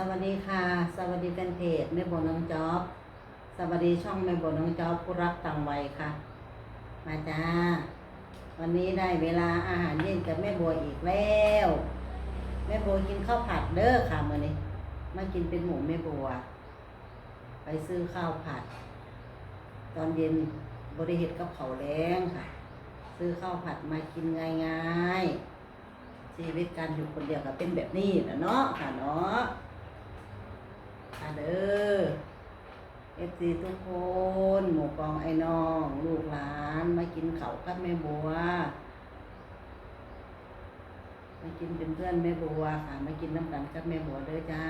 สวัสดีค่ะ สวัสดีแฟนเพจแม่โบน้องจ๊อบ สวัสดีช่องแม่โบน้องจ๊อบผู้รักต่างวัยค่ะ มาจ้า วันนี้ได้เวลาอาหารเย็นกับแม่บัวอีกแล้ว แม่บัวกินข้าวผัดเด้อค่ะมื้อนี้มากินเป็นหมูแม่บัวไปซื้อข้าวผัด ตอนเย็นบริเหตุกับเขาแรงค่ะ ซื้อข้าวผัดมากินง่ายๆชีวิตการอยู่คนเดียวก็เป็นแบบนี้นะเนาะค่ะเนาะ ค่ะเด้อเอฟซีทุกคน หมู่กองไอ้น้อง ลูกหลานมากินเขากับแม่บัวมากินเป็นเพื่อนแม่บัวค่ะมากินน้ำกันกับแม่บัวเด้อจ้า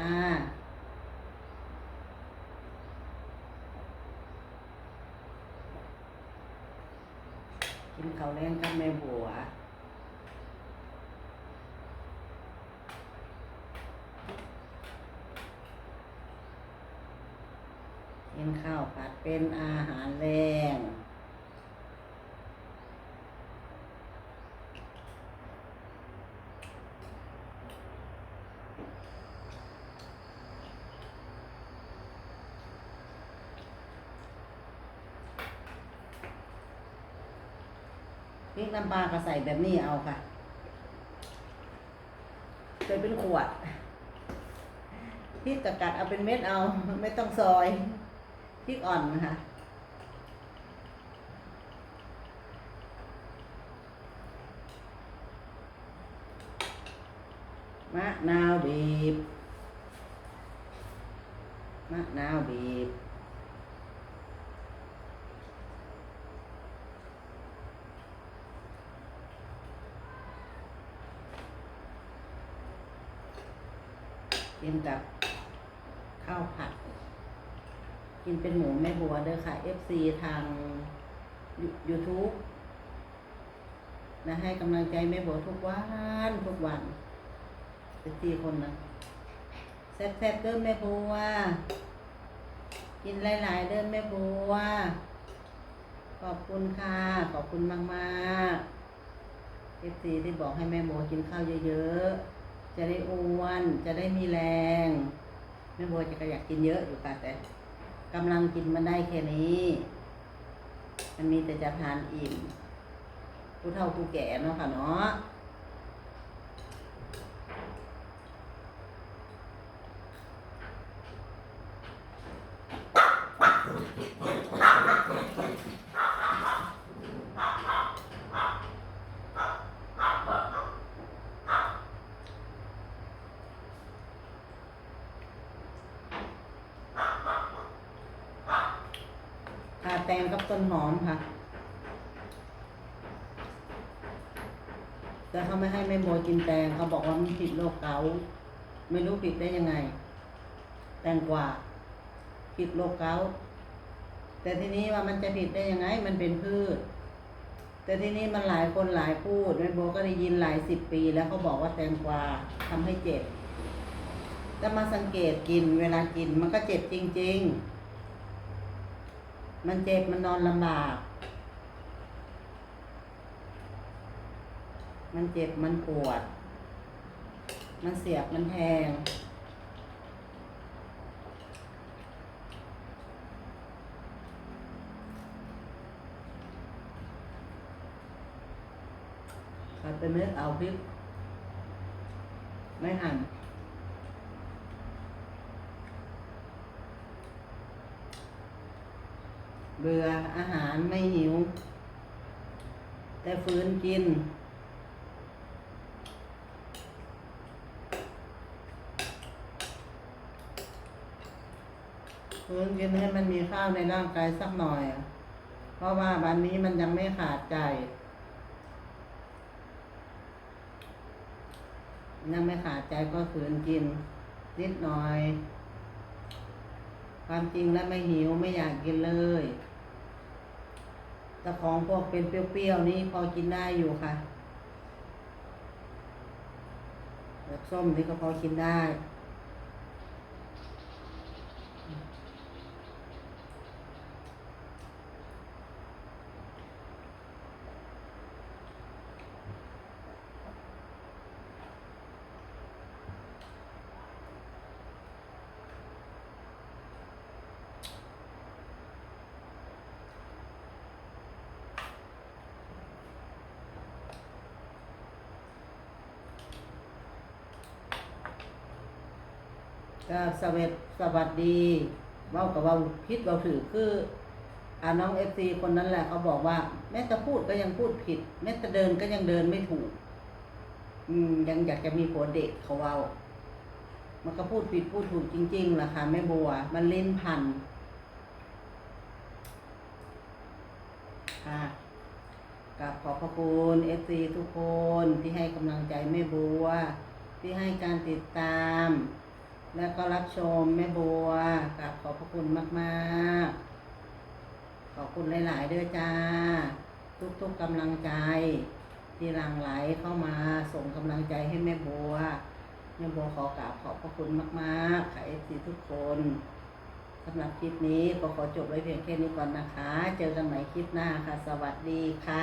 กินข้าแรงกับแม่บัว กินข้าวผัด เป็นอาหารแรงพริกน้ำปลาก็ใส่แบบนี้เอาค่ะใส่เป็นขวดพริกกะกัดเอาเป็นเม็ดเอา ไม่ต้องซอย พริกอ่อนนะคะมะนาวบีบมะนาวบีบกินกับข้าวผัด กินเป็นหมูแม่บัวเด้อค่ะ FC ทาง YouTube นะให้กำลังใจแม่บัวทุกวันทุกวันเป็นสี่คนนะแซ่บๆเด้อแม่บัว กินหลายๆเด้อแม่บัว ขอบคุณค่ะ ขอบคุณมากๆ FC ที่บอกให้แม่บัวกินข้าวเยอะๆ จะได้อ้วน จะได้มีแรงแม่บัวจะก็อยากกินเยอะอยู่ค่ะแต่ กำลังกินมันได้แค่นี้ มันมีแต่จะทานอิ่มผู้เฒ่าผู้แก่เนาะค่ะเนาะาแตงกับต้นหอมค่ะ แต่เขาไม่ให้แม่โมกินแตงเขาบอกว่ามันผิดโรคเกาต์ไม่รู้ผิดได้ยังไง แตงกวาผิดโรคเกาต์แต่ทีนี้ว่ามันจะผิดได้ยังไง มันเป็นพืช แต่ทีนี้มันหลายคนหลายพูดแม่โบก็ได้ยินหลายสิบปีแล้วเขาบอกว่าแตงกวาทำให้เจ็บแต่มาสังเกตกินเวลากินมันก็เจ็บจริง ๆ มันเจ็บมันนอนลำบาก มันเจ็บมันปวด มันเสียบมันแทงตัดเป็นเม็ดเอาพริกไม่หั่น เบื่ออาหารไม่หิว แต่ฝืนกิน ฟื้นกินให้มันมีข้าวในร่างกายสักหน่อย เพราะว่าวันนี้มันยังไม่ขาดใจ ยังไม่ขาดใจก็ฝืนกิน นิดหน่อย ความจริงแล้วไม่หิวไม่อยากกินเลยแต่ของพวกเป็นเปรี้ยวๆนี่พอกินได้อยู่ค่ะแบบส้มนี่ก็พอกินได้ ก็สวัสดสวัสดีเว้ากับเว่าพิษเว้าถือคืออ่าน้องเอฟซีคนนั้นแหละเขาบอกว่า แม้แต่พูดก็ยังพูดผิด แม้แต่เดินก็ยังเดินไม่ถูก อืม ยังอยากจะมีผัวเด็กเขาเว้ามันก็พูดผิดพูดถูกจริงๆล่ะค่ะแม่บัว มันเลิ้นพันค่ะกับขอบพระคุณเอฟซีทุกคนที่ให้กำลังใจแม่บัว ที่ให้การติดตาม และก็รับชมแม่บัวกับขอบพระคุณมากๆ ขอบคุณหลาย ๆ เด้อจ้า ทุกๆกำลังใจที่หลั่งไหลเข้ามาส่งกำลังใจให้แม่บัวแม่บัวขอกราบขอบพระคุณมากๆค่ะเอฟซีทุกคนสำหรับคลิปนี้ก็ขอจบไว้เพียงแค่นี้ก่อนนะคะ เจอกันใหม่คลิปหน้าค่ะ สวัสดีค่ะ